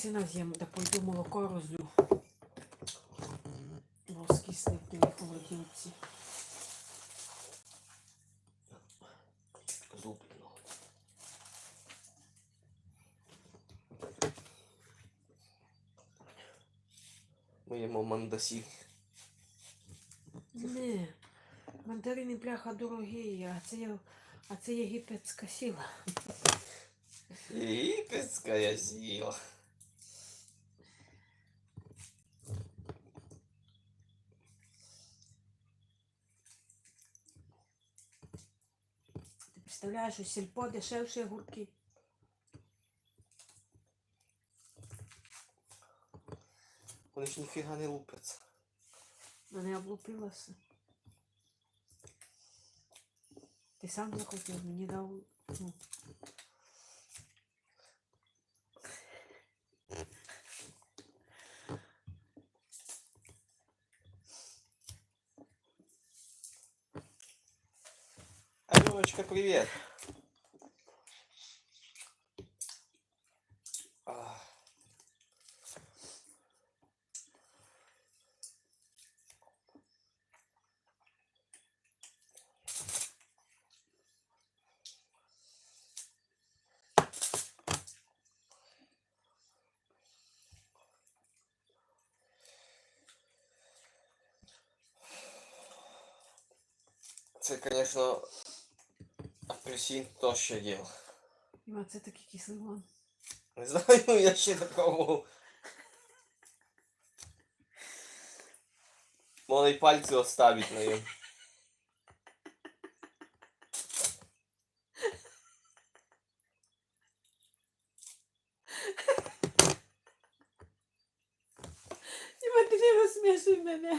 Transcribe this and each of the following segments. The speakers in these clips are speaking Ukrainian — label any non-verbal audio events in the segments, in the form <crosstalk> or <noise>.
апельсина з'їм, да пойду молоко розлю. Бо скисне в. Зуплено. Ми їмо мандасі. Не, мандарини бляха дорогі, а це, є- а це єгипетська сіла. Єгипетська сила. Ти представляєш, у сільпо дешевші огурки. Вони ж ніфіга не лупляться. Мене облупилося. Ти сам захотів, мені дав. Ну, Аленочка, привет. Це, конечно, апельсин то ще діло. Іва, це такий кислий вон. Не знаю, <laughs> ну, я ще не пробував. Можна і пальці оставить на ньому. Іва, ти не розсмішуй мене.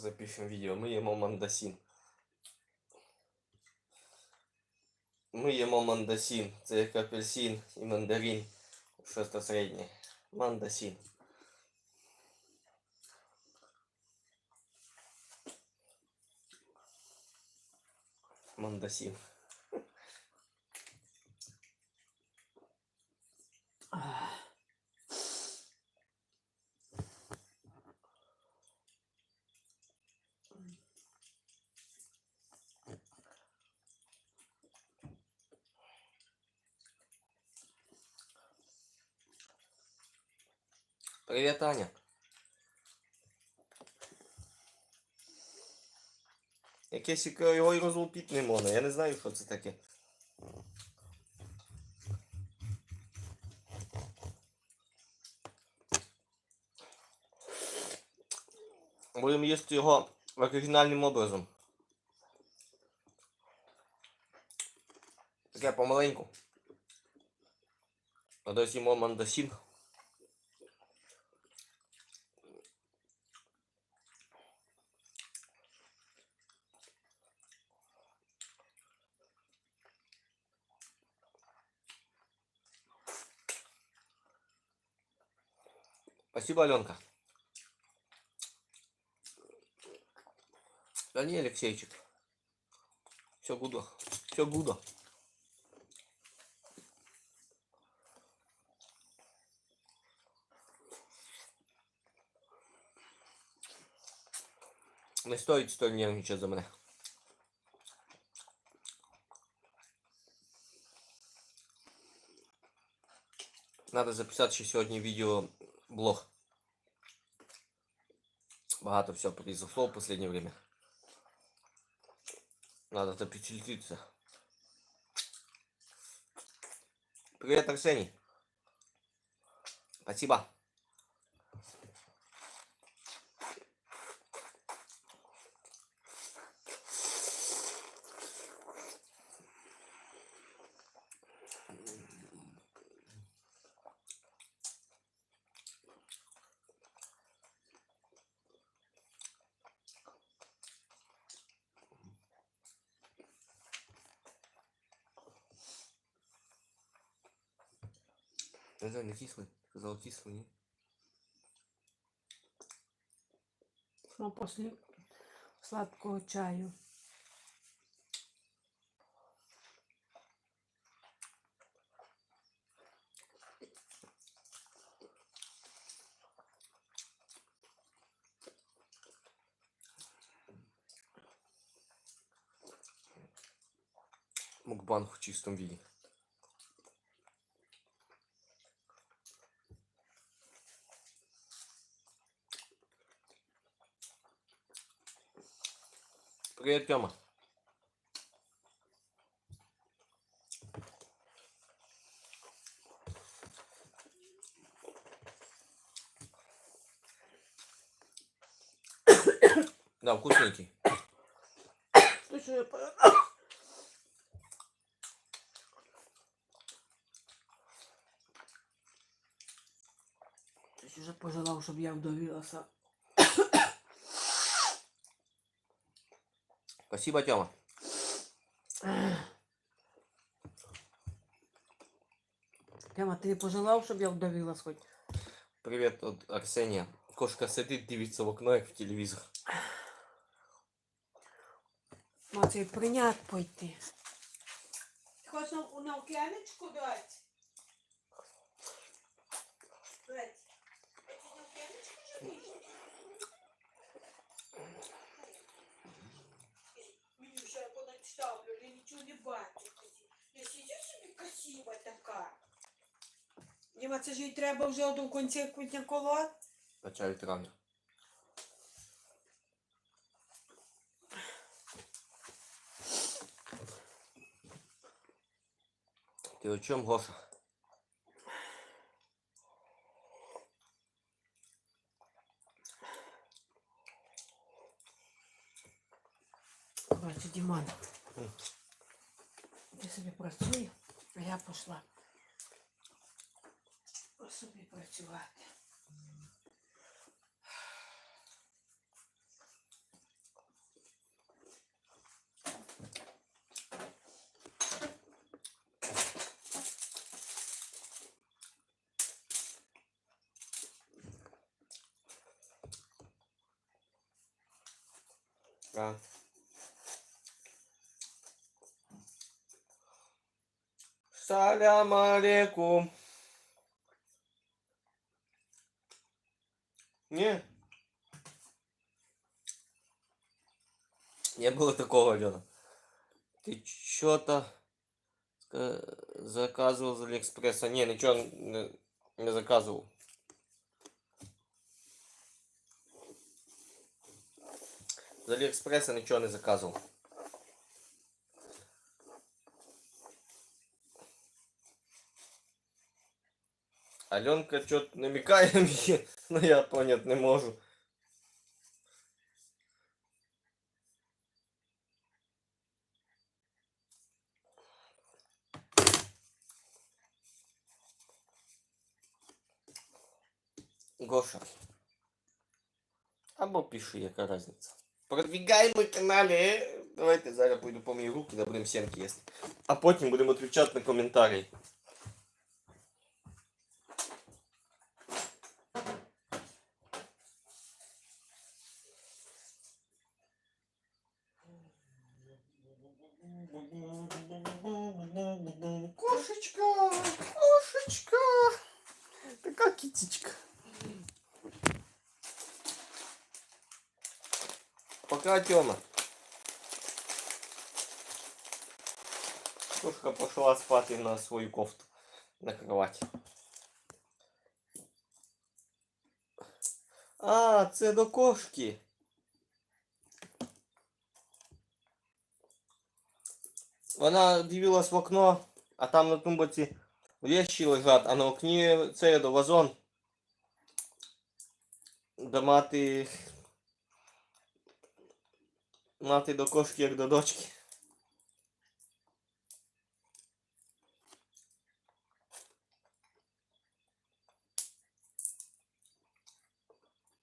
Запишем відео. Ми їмо мандасин. Ми їмо мандасин. Це як апельсин і мандарин. Щось то середнє. Мандасин. Мандасин. Привет, Аня. Якесь його й розлупити не можна. Я не знаю, що це таке. Будемо їсти його оригінальним образом. Таке помаленьку. Додаємо мандасин. Спасибо, Аленка. Да не, Алексейчик. Все гудо. Все гудо. Не стоїть столь нервничать за мене. Надо записати ще сьогодні відео блог. Багато всего произошло в последнее время. Надо запечатлиться. Привет, Арсений. Спасибо. Не знаю, не кислий. Казав кислий, ні? Ну, після сладкого чаю. Мукбанг в чистом виде. Привет, Тёма. Да, вкусненький. Ти що я по- Хтось уже пожелав, щоб я вдовілася. Спасибо, Тёма. Тема, ти пожелав, щоб я вдовілась хоч? Привет от Арсения. Кошка сидит, дивится в окно, як в телевизор. Оцей прийняк пойти. Хочеш на, на дати? Я бачу. Сидю собі красива така. Діма, це ж їй треба вже до кінця кутня коло. Начале травня. Ты о чем, Гоша? Коротше, Діман. Ти собі працюй, а я пішла собі працювати. А. Салям алейкум. Не. Не было такого, Алена. Ты что-то заказывал с Алиэкспресса? Не, ничего не, не заказывал. З Алиэкспресса ничего не заказывал. Аленка что-то намекает мне, <laughs> но я понять не могу. Гоша. Або пиши, яка разниця. Продвигай мой каналі. Давайте зараз пойду помию руки, да будемо сімки їсти. А потім будемо відповідати на коментарі. Така кітечка. Пока, Тёма. Кошка пошла спати на свою кофту на кровать. А, це до кошки. Вона дивилась в окно, а там на тумбоці вещи лежать, а на окні це до вазон. До мати Мати до кошки, як до дочки.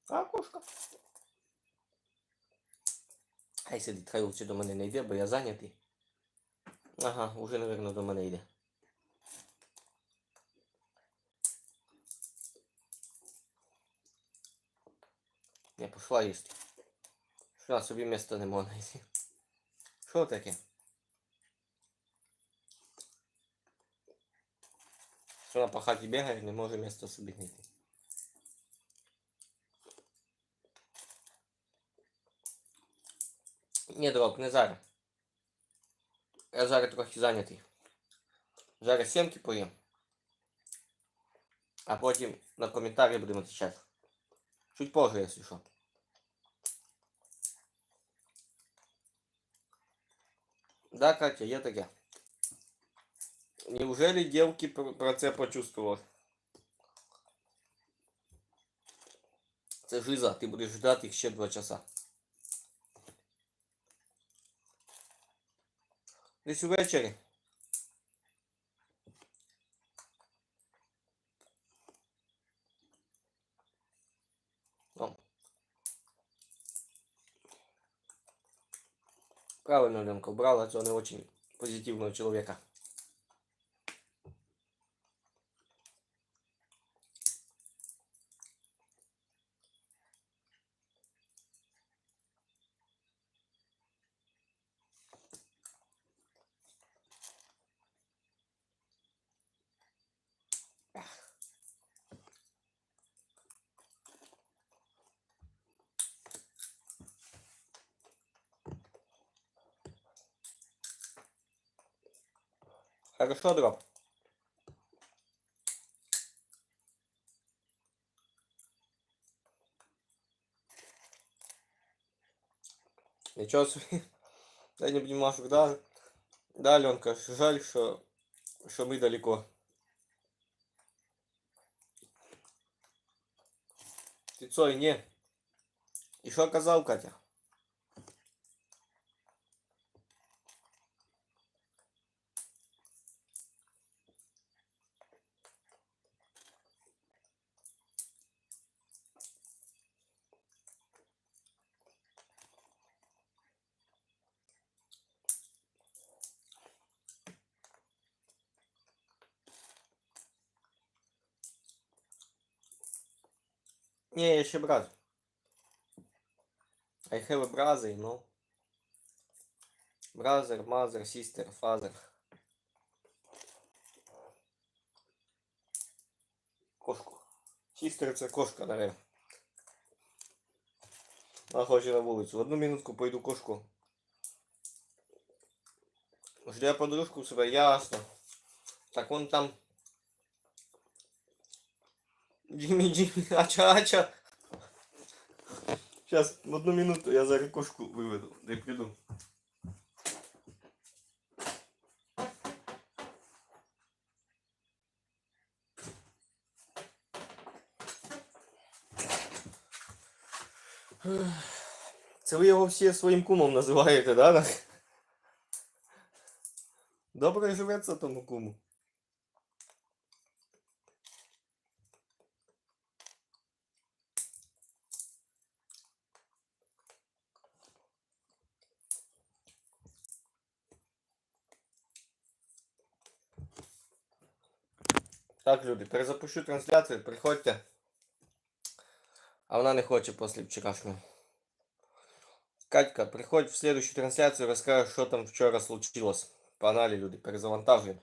А кошка. Хай сидить, хай лучше до мене не йде, бо я зайнятий. Ага, уже, напевно, до мене йде. Не, пошла їсти. Що, собі місто не можна йти. Що таке? Що по хаті бігає, не може місто собі знайти. Ні, друг, не зараз. Я зараз трохи зайнятий. Зараз сімки поїм. А потім на коментарі будемо відповідати. Чуть позже, якщо що. Да, Катя, є таке. Неужели девки про це почувствовали? Це жиза, ти будеш ждати їх ще два часа. Десь увечері. О. Правильно, Ленка, убрала цього не очень позитивного чоловіка. Хорошо, дроб. Ничего себе. <laughs> Я не понимаю, что да. Аленка, жаль, что, что мы далеко. Ти цой, не. І що казав, Катя? Не, я ще брат. I have a brother, you know. Brother, mother, sister, father. Кошку. Sister це кошка, наверное. Вона хоче на вулицю. В одну минутку пойду кошку. Жде подружку себе, ясно. Так вон там. Джимми, Джимми, ача, ача. Сейчас, одну минуту я зараз кошку виведу, да й приду. Це ви його всі своїм кумом називаєте, да? Добре живеться тому куму. Так, люди, перезапущу трансляцію, приходьте. А вона не хоче після вчорашнього. Катька, приходь в следующую трансляцию, расскажешь, что там вчера случилось. Погнали, люди, перезавантажуємо.